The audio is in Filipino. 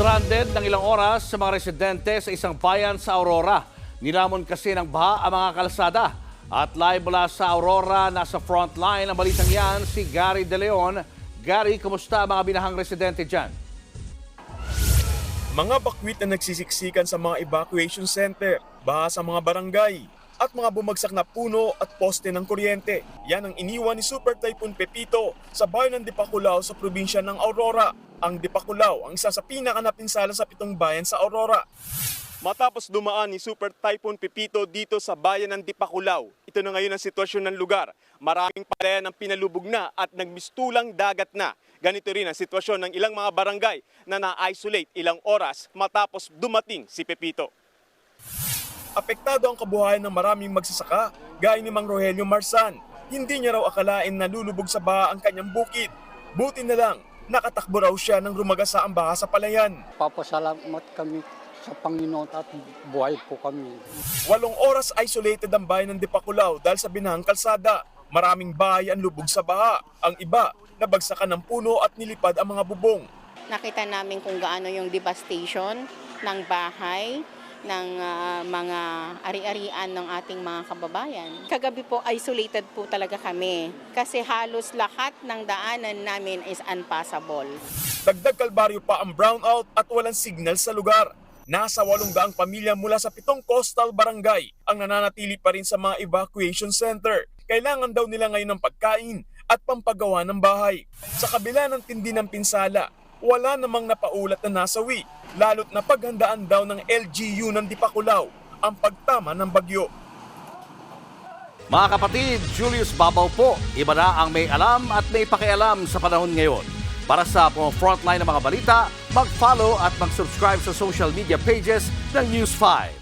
Stranded ng ilang oras sa mga residente sa isang bayan sa Aurora. Nilamon kasi ng baha ang mga kalsada. At live mula sa Aurora, nasa front line ang balitang yan si Gary De Leon. Gary, kumusta mga binahang residente dyan? Mga bakwit na nagsisiksikan sa mga evacuation center, baha sa mga barangay, at mga bumagsak na puno at poste ng kuryente. Yan ang iniwan ni Super Typhoon Pepito sa bayan ng Dipakulaw sa probinsya ng Aurora. Ang Dipakulaw ang isa sa pinakanapinsala sa pitong bayan sa Aurora. Matapos dumaan ni Super Typhoon Pepito dito sa bayan ng Dipakulaw, ito na ngayon ang sitwasyon ng lugar. Maraming palayan ang pinalubog na at nagmistulang dagat na. Ganito rin ang sitwasyon ng ilang mga barangay na na-isolate ilang oras matapos dumating si Pepito. Apektado ang kabuhayan ng maraming magsasaka, gaya ni Mang Rogelio Marsan. Hindi niya raw akalain na lulubog sa baha ang kanyang bukid. Buti na lang, nakatakbo raw siya nang rumagasa ang baha sa palayan. Papasalamat kami sa Panginoon at buhay po kami. Walong oras isolated ang bayan ng Dipakulaw dahil sa binahang kalsada. Maraming bahay ang lubog sa baha. Ang iba, nabagsakan ng puno at nilipad ang mga bubong. nakita namin kung gaano yung devastation ng bahay, ng ah, mga ari-arian ng ating mga kababayan. Kagabi po, isolated po talaga kami kasi halos lahat ng daanan namin is unpassable. Dagdag kalbaryo pa ang brownout at walang signal sa lugar. Nasa walong daang pamilya mula sa pitong coastal barangay ang nananatili pa rin sa mga evacuation center. Kailangan daw nila ngayon ng pagkain at pampagawa ng bahay. Sa kabila ng tindi ng pinsala, wala namang napaulat na nasawi, lalo't na paghandaan daw ng LGU ng Dipakulaw ang pagtama ng bagyo. Mga kapatid, Julius Babaw po. Iba na ang may alam at may pakialam sa panahon ngayon. Para sa mga frontline ng mga balita, mag-follow at mag-subscribe sa social media pages ng News 5.